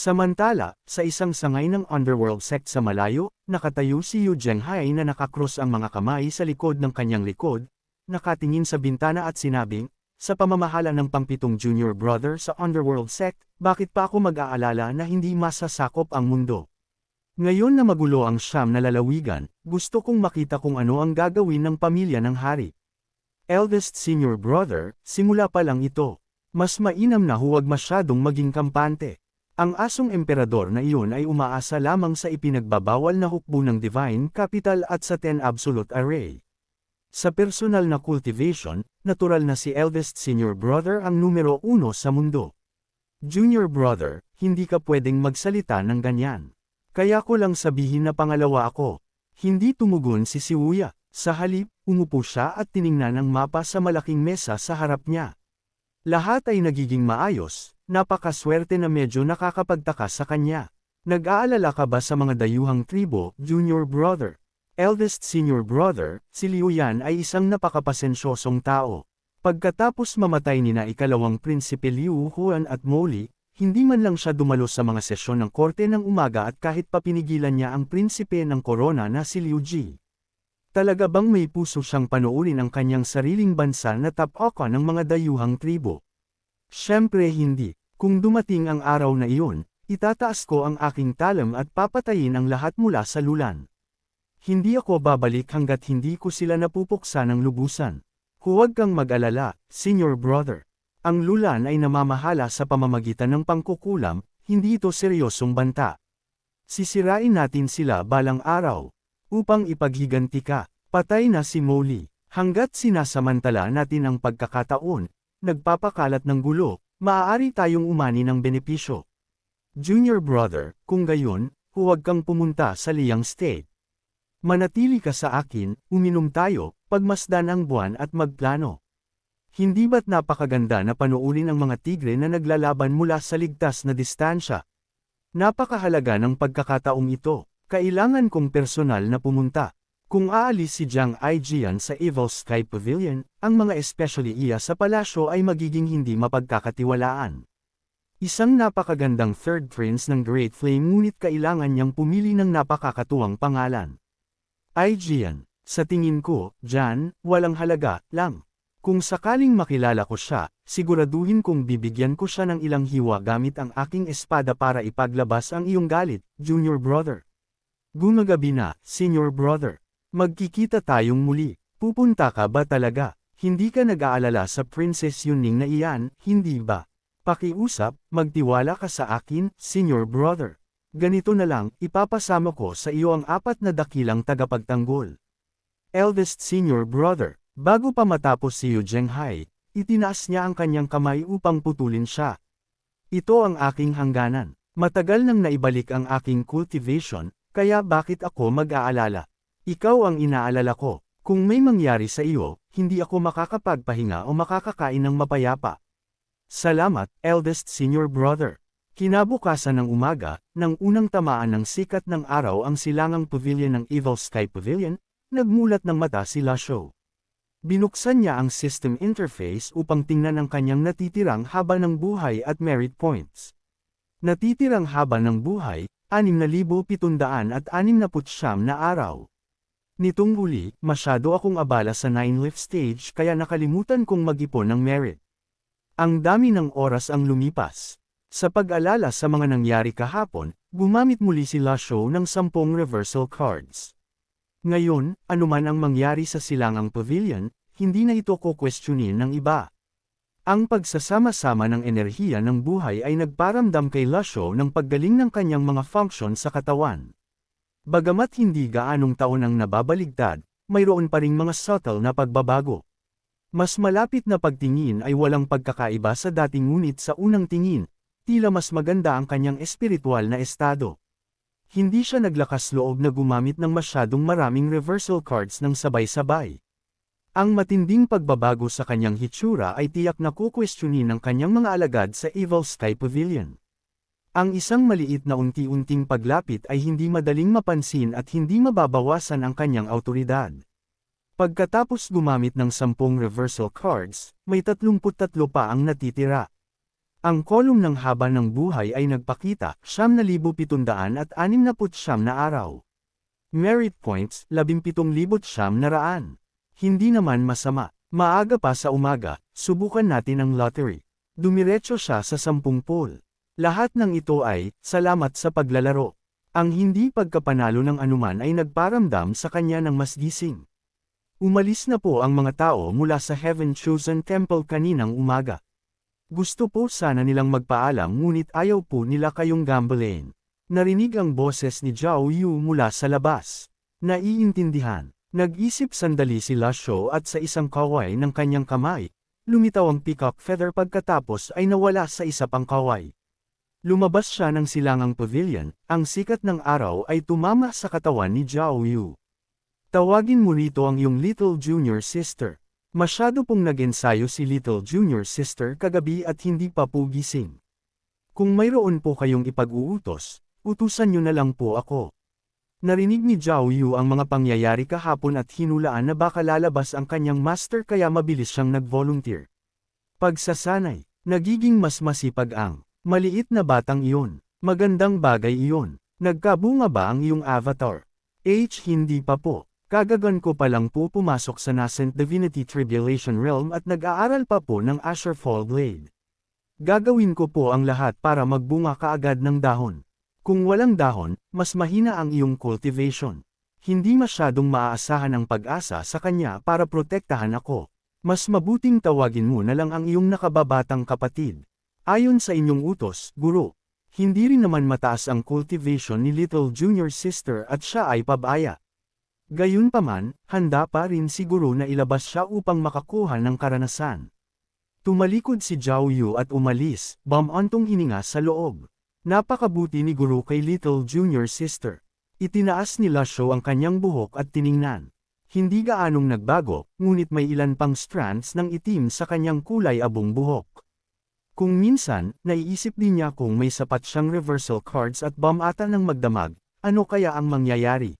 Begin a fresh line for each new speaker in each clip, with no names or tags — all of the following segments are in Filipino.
Samantala, sa isang sangay ng underworld sect sa malayo, nakatayo si Yu Zhenghai na nakakross ang mga kamay sa likod ng kanyang likod, nakatingin sa bintana at sinabing, sa pamamahala ng pangpitong junior brother sa underworld sect, bakit pa ako mag-aalala na hindi masasakop ang mundo? Ngayon na magulo ang siyam na lalawigan, gusto kong makita kung ano ang gagawin ng pamilya ng hari. Eldest senior brother, simula pa lang ito. Mas mainam na huwag masyadong maging kampante. Ang asong emperador na iyon ay umaasa lamang sa ipinagbabawal na hukbo ng Divine Capital at sa Ten Absolute Array. Sa personal na cultivation, natural na si eldest senior brother ang numero uno sa mundo. Junior brother, hindi ka pwedeng magsalita ng ganyan. Kaya ko lang sabihin na pangalawa ako. Hindi tumugon si Siwuya. Sa halip, umupo siya at tiningnan ang mapa sa malaking mesa sa harap niya. Lahat ay nagiging maayos, napakaswerte na medyo nakakapagtaka sa kanya. Nag-aalala ka ba sa mga dayuhang tribo, junior brother? Eldest senior brother, si Liu Yan ay isang napakapasensyosong tao. Pagkatapos mamatay ni na ikalawang prinsipe Liu Huan at Moli, hindi man lang siya dumalo sa mga sesyon ng korte ng umaga at kahit papinigilan niya ang prinsipe ng korona na si Liu Ji. Talaga bang may puso siyang panoorin ang kanyang sariling bansa na tapaka ng mga dayuhang tribo? Siyempre hindi. Kung dumating ang araw na iyon, itataas ko ang aking talam at papatayin ang lahat mula sa lulan. Hindi ako babalik hanggat hindi ko sila napupuksa ng lubusan. Huwag kang mag-alala, senior brother. Ang lulan ay namamahala sa pamamagitan ng pangkukulam, hindi ito seryosong banta. Sisirain natin sila balang araw. Upang ipaghiganti ka, patay na si Molly. Hanggat sinasamantala natin ang pagkakataon, nagpapakalat ng gulo, maaari tayong umani ng benepisyo. Junior brother, kung gayon, huwag kang pumunta sa Liang State. Manatili ka sa akin, uminom tayo, pagmasdan ang buwan at magplano. Hindi ba't napakaganda na panuulin ang mga tigre na naglalaban mula sa ligtas na distansya? Napakahalaga ng pagkakataong ito, kailangan kong personal na pumunta. Kung aalis si Jiang Aijian sa Evil Sky Pavilion, ang mga especially iya sa palasyo ay magiging hindi mapagkakatiwalaan. Isang napakagandang third prince ng Great Flame ngunit kailangan niyang pumili ng napakakatuwang pangalan. Aijian, sa tingin ko, Jan, walang halaga, lang. Kung sakaling makilala ko siya, siguraduhin kong bibigyan ko siya ng ilang hiwa gamit ang aking espada para ipaglabas ang iyong galit, junior brother. Gumagabi na, senior brother. Magkikita tayong muli. Pupunta ka ba talaga? Hindi ka nag-aalala sa Princess Yuning na iyan, hindi ba? Pakiusap, magtiwala ka sa akin, senior brother. Ganito na lang, ipapasama ko sa iyo ang apat na dakilang tagapagtanggol. Eldest senior brother, bago pa matapos si Yu Zhenghai, itinaas niya ang kanyang kamay upang putulin siya. Ito ang aking hangganan. Matagal nang naibalik ang aking cultivation, kaya bakit ako mag-aalala? Ikaw ang inaalala ko. Kung may mangyari sa iyo, hindi ako makakapagpahinga o makakakain ng mapayapa. Salamat, eldest senior brother. Kinabukasan ng umaga, nang unang tamaan ng sikat ng araw ang silangang pavilion ng Evil Sky Pavilion, nagmulat ng mata si Lasho. Binuksan niya ang system interface upang tingnan ang kanyang natitirang haba ng buhay at merit points. Natitirang haba ng buhay, 6,700 at 69 na araw. Nitong huli, masyado akong abala sa 9-lift stage kaya nakalimutan kong mag-ipon ng merit. Ang dami ng oras ang lumipas. Sa pag-alala sa mga nangyari kahapon, gumamit muli si Lasho ng 10 reversal cards. Ngayon, anuman ang mangyari sa silangang pavilion, hindi na ito ko questionin ng iba. Ang pagsasama-sama ng enerhiya ng buhay ay nagparamdam kay Lasho ng paggaling ng kanyang mga function sa katawan. Bagamat hindi gaanong taon ang nababaligtad, mayroon pa ring mga subtle na pagbabago. Mas malapit na pagtingin ay walang pagkakaiba sa dating ngunit sa unang tingin, tila mas maganda ang kanyang espiritual na estado. Hindi siya naglakas loob na gumamit ng masyadong maraming reversal cards ng sabay-sabay. Ang matinding pagbabago sa kanyang hitsura ay tiyak na kukwestiyonin ng kanyang mga alagad sa Evil Sky Pavilion. Ang isang maliit na unti-unting paglapit ay hindi madaling mapansin at hindi mababawasan ang kanyang autoridad. Pagkatapos gumamit ng sampung reversal cards, may 33 pa ang natitira. Ang kolum ng haba ng buhay ay nagpakita, 7,769 na araw. Merit points, 17,700. Hindi naman masama. Maaga pa sa umaga, subukan natin ang lottery. Dumiretso siya sa 10 pool. Lahat ng ito ay, salamat sa paglalaro. Ang hindi pagkapanalo ng anuman ay nagparamdam sa kanya ng mas gising. Umalis na po ang mga tao mula sa Heaven Chosen Temple kaninang umaga. Gusto po sana nilang magpaalam ngunit ayaw po nila kayong gambling. Narinig ang boses ni Zhao Yu mula sa labas. Naiintindihan. Nag-isip sandali si Lasho at sa isang kaway ng kanyang kamay, lumitaw ang peacock feather pagkatapos ay nawala sa isa pang kaway. Lumabas siya ng silangang pavilion, ang sikat ng araw ay tumama sa katawan ni Zhao Yu. Tawagin mo rito ang iyong little junior sister. Masyado pong nag-ensayo si Little Junior Sister kagabi at hindi pa po gising. Kung mayroon po kayong ipag-uutos, utusan nyo na lang po ako. Narinig ni Zhao Yu ang mga pangyayari kahapon at hinulaan na baka lalabas ang kanyang master kaya mabilis siyang nag-volunteer. Pagsasanay, nagiging mas masipag ang maliit na batang iyon. Magandang bagay iyon. Nagkabunga ba ang iyong avatar? H hindi pa po. Kagagan ko pa lang po pumasok sa Nascent Divinity Tribulation Realm at nag-aaral pa po ng Asher Fall Blade. Gagawin ko po ang lahat para magbunga kaagad ng dahon. Kung walang dahon, mas mahina ang iyong cultivation. Hindi masyadong maaasahan ang pag-asa sa kanya para protektahan ako. Mas mabuting tawagin mo na lang ang iyong nakababatang kapatid. Ayon sa inyong utos, guro. Hindi rin naman mataas ang cultivation ni Little Junior Sister at siya ay pabaya. Gayunpaman, handa pa rin siguro na ilabas siya upang makakuha ng karanasan. Tumalikod si Zhao Yu at umalis, bamantong hininga sa loob. Napakabuti ni Guru kay Little Junior Sister. Itinaas ni Lasho ang kanyang buhok at tiningnan. Hindi gaanong nagbago, ngunit may ilan pang strands ng itim sa kanyang kulay abong buhok. Kung minsan, naiisip din niya kung may sapat siyang reversal cards at bomb ata ng magdamag, ano kaya ang mangyayari?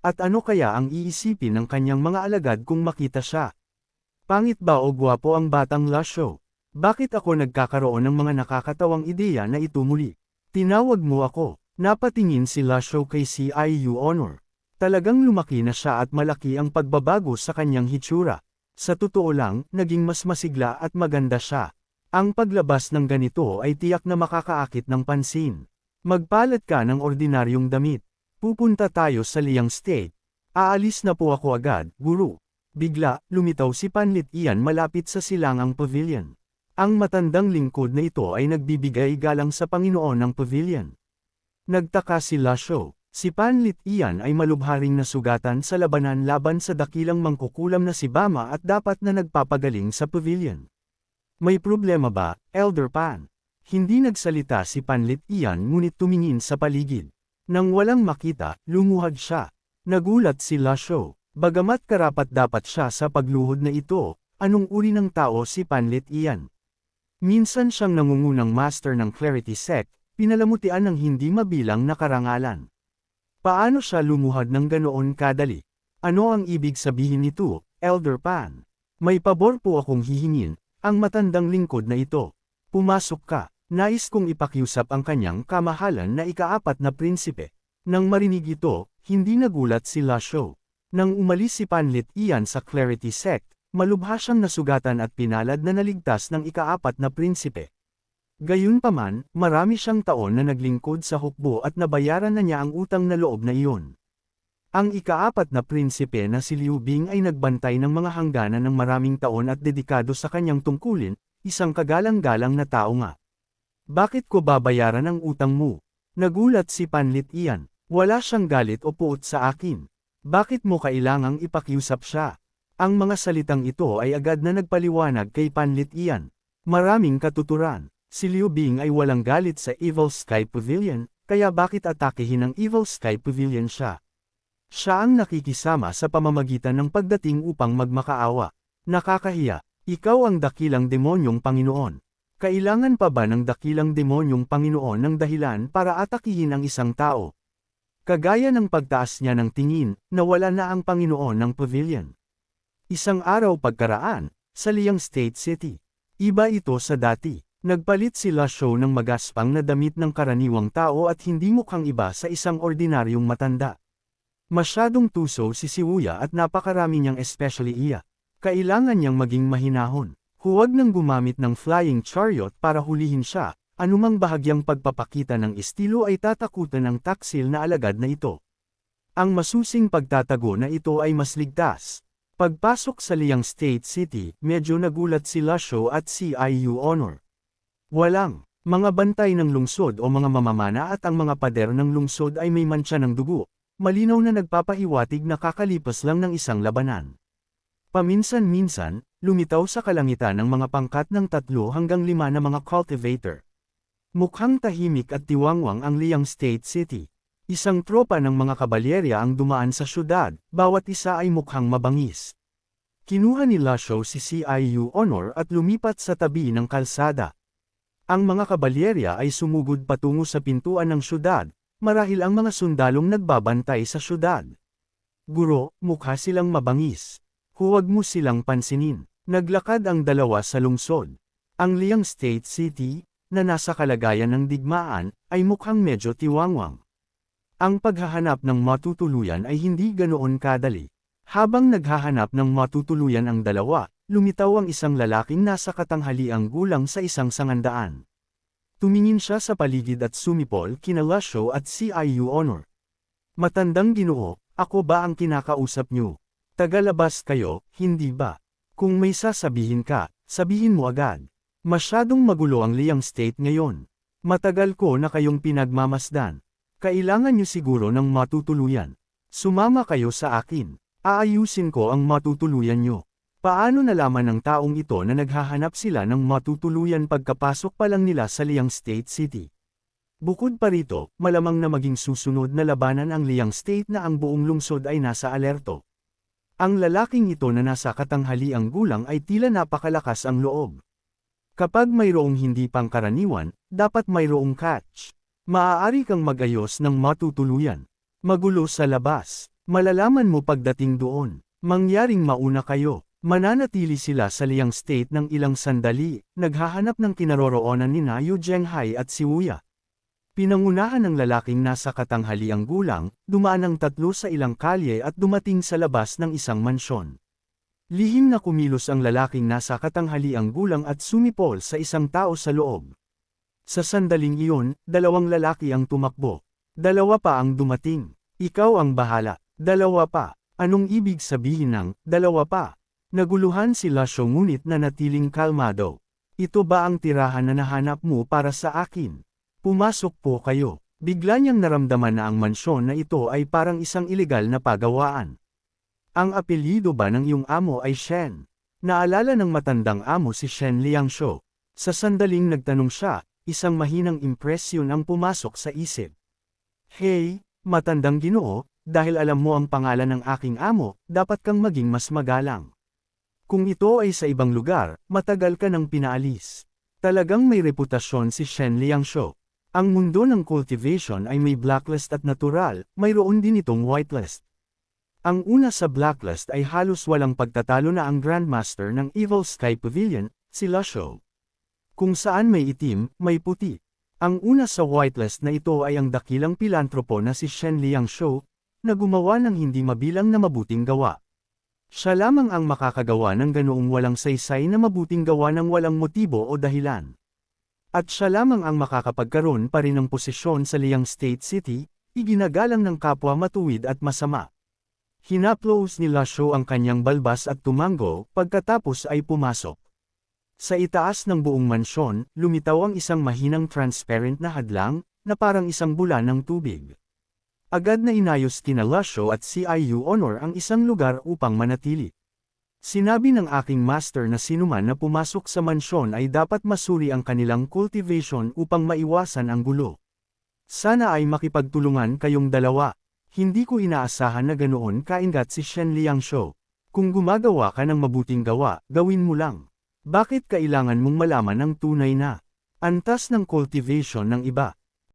At ano kaya ang iisipin ng kanyang mga alagad kung makita siya? Pangit ba o gwapo ang batang Lasho? Bakit ako nagkakaroon ng mga nakakatawang ideya na ito muli? Tinawag mo ako. Napatingin si Lasho kay CIU Honor. Talagang lumaki na siya at malaki ang pagbabago sa kanyang hitsura. Sa totoo lang, naging mas masigla at maganda siya. Ang paglabas ng ganito ay tiyak na makakaakit ng pansin. Magpalat ka ng ordinaryong damit. Pupunta tayo sa Liang State. Aalis na po ako agad, guru. Bigla, lumitaw si Panlit Ian malapit sa silangang pavilion. Ang matandang lingkod na ito ay nagbibigay galang sa Panginoon ng pavilion. Nagtaka si Lasho, si Panlit Ian ay malubharing nasugatan sa labanan laban sa dakilang mangkukulam na si Bama at dapat na nagpapagaling sa pavilion. May problema ba, Elder Pan? Hindi nagsalita si Panlit Ian ngunit tumingin sa paligid. Nang walang makita, lumuhad siya. Nagulat si Lasho. Bagamat karapat dapat siya sa pagluhod na ito, anong uri ng tao si Panlit iyan? Minsan siyang nangungunang master ng Clarity Sect, pinalamutian ng hindi mabilang na karangalan. Paano siya lumuhad ng ganoon kadali? Ano ang ibig sabihin nito, Elder Pan? May pabor po akong hihingin, ang matandang lingkod na ito. Pumasok ka. Nais kong ipakiusap ang kanyang kamahalan na ikaapat na prinsipe. Nang marinig ito, hindi nagulat si Lasho. Nang umalis si Panlit Ian sa Clarity Sect, malubha siyang nasugatan at pinalad na naligtas ng ikaapat na prinsipe. Gayunpaman, marami siyang taon na naglingkod sa hukbo at nabayaran na niya ang utang na loob na iyon. Ang ikaapat na prinsipe na si Liu Bing ay nagbantay ng mga hangganan ng maraming taon at dedikado sa kanyang tungkulin, isang kagalang-galang na tao nga. Bakit ko babayaran ang utang mo? Nagulat si Panlit iyan. Wala siyang galit o puot sa akin. Bakit mo kailangang ipakiusap siya? Ang mga salitang ito ay agad na nagpaliwanag kay Panlit iyan. Maraming katuturan. Si Liu Bing ay walang galit sa Evil Sky Pavilion, kaya bakit atakihin ng Evil Sky Pavilion siya? Siya ang nakikisama sa pamamagitan ng pagdating upang magmakaawa. Nakakahiya, ikaw ang dakilang demonyong Panginoon. Kailangan pa ba ng dakilang demonyong Panginoon ng dahilan para atakihin ang isang tao? Kagaya ng pagtaas niya ng tingin, nawala na ang Panginoon ng pavilion. Isang araw pagkaraan, sa Liang State City. Iba ito sa dati. Nagpalit sila show ng magaspang na damit ng karaniwang tao at hindi mukhang iba sa isang ordinaryong matanda. Masyadong tuso si Siwuya at napakarami niyang especially iya. Kailangan niyang maging mahinahon. Huwag nang gumamit ng flying chariot para hulihin siya, anumang bahagyang pagpapakita ng estilo ay tatakutan ng taksil na alagad na ito. Ang masusing pagtatago na ito ay mas ligtas. Pagpasok sa Liang State City, medyo nagulat si Lasho at si IU Honor. Walang, mga bantay ng lungsod o mga mamamana at ang mga pader ng lungsod ay may mantsa ng dugo, malinaw na nagpapahiwatig na kakalipas lang ng isang labanan. Paminsan-minsan, lumitaw sa kalangitan ng mga pangkat ng tatlo hanggang lima na mga cultivator. Mukhang tahimik at tiwangwang ang Liang State City. Isang tropa ng mga kabalyerya ang dumaan sa syudad, bawat isa ay mukhang mabangis. Kinuha ni Lasho si CIU Honor at lumipat sa tabi ng kalsada. Ang mga kabalyerya ay sumugod patungo sa pintuan ng syudad, marahil ang mga sundalong nagbabantay sa syudad. Guro, mukha silang mabangis. Huwag mo silang pansinin. Naglakad ang dalawa sa lungsod. Ang Liang State City, na nasa kalagayan ng digmaan, ay mukhang medyo tiwangwang. Ang paghahanap ng matutuluyan ay hindi ganoon kadali. Habang naghahanap ng matutuluyan ang dalawa, lumitaw ang isang lalaking nasa katanghaliang gulang sa isang sangandaan. Tumingin siya sa paligid at sumipol kina Lasho at CIU Honor. Matandang ginoo, ako ba ang kinakausap niyo? Tagalabas kayo, hindi ba? Kung may sasabihin ka, sabihin mo agad. Masyadong magulo ang Liang State ngayon. Matagal ko na kayong pinagmamasdan. Kailangan niyo siguro ng matutuluyan. Sumama kayo sa akin. Aayusin ko ang matutuluyan niyo. Paano nalaman ng taong ito na naghahanap sila ng matutuluyan pagkapasok pa lang nila sa Liang State City? Bukod pa rito, malamang na maging susunod na labanan ang Liang State na ang buong lungsod ay nasa alerto. Ang lalaking ito na nasa katanghaliang gulang ay tila napakalakas ang loob. Kapag mayroong hindi pangkaraniwan, dapat mayroong catch. Maaari kang magayos ng matutuluyan. Magulo sa labas. Malalaman mo pagdating doon. Mangyaring mauna kayo. Mananatili sila sa Liang State ng ilang sandali, naghahanap ng kinaroroonan ni Nayo Zhenghai at si Wuya. Pinangunahan ng lalaking nasa katanghaliang gulang, dumaan ang tatlo sa ilang kalye at dumating sa labas ng isang mansyon. Lihim na kumilos ang lalaking nasa katanghaliang gulang at sumipol sa isang tao sa loob. Sa sandaling iyon, dalawang lalaki ang tumakbo. Dalawa pa ang dumating. Ikaw ang bahala. Dalawa pa. Anong ibig sabihin ng, dalawa pa? Naguluhan sila siya ngunit na natiling kalmado. Ito ba ang tirahan na nahanap mo para sa akin? Pumasok po kayo. Bigla niyang naramdaman na ang mansyon na ito ay parang isang ilegal na pagawaan. Ang apelyido ba ng iyong amo ay Shen? Naalala ng matandang amo si Shen Liangsho. Sa sandaling nagtanong siya, isang mahinang impresyon ang pumasok sa isip. Hey, matandang ginoo, dahil alam mo ang pangalan ng aking amo, dapat kang maging mas magalang. Kung ito ay sa ibang lugar, matagal ka nang pinaalis. Talagang may reputasyon si Shen Liangsho. Ang mundo ng cultivation ay may blacklist at natural, mayroon din itong whitelist. Ang una sa blacklist ay halos walang pagtatalo na ang Grandmaster ng Evil Sky Pavilion, si Lasho. Kung saan may itim, may puti. Ang una sa whitelist na ito ay ang dakilang pilantropo na si Shen Liangsho, na gumawa ng hindi mabilang na mabuting gawa. Siya lamang ang makakagawa ng ganoong walang saysay na mabuting gawa ng walang motibo o dahilan. At siya lamang ang makakapagkaroon pa rin ng posisyon sa Liang State City, iginagalang ng kapwa matuwid at masama. Hinaplos ni Lasho ang kanyang balbas at tumango, pagkatapos ay pumasok. Sa itaas ng buong mansyon, lumitaw ang isang mahinang transparent na hadlang, na parang isang bulan ng tubig. Agad na inayos kina Lasho at CIU Honor ang isang lugar upang manatili. Sinabi ng aking master na sinuman na pumasok sa mansyon ay dapat masuri ang kanilang cultivation upang maiwasan ang gulo. Sana ay makipagtulungan kayong dalawa. Hindi ko inaasahan na ganoon kaingat si Shen Liangsho. Kung gumagawa ka ng mabuting gawa, gawin mo lang. Bakit kailangan mong malaman ang tunay na antas ng cultivation ng iba?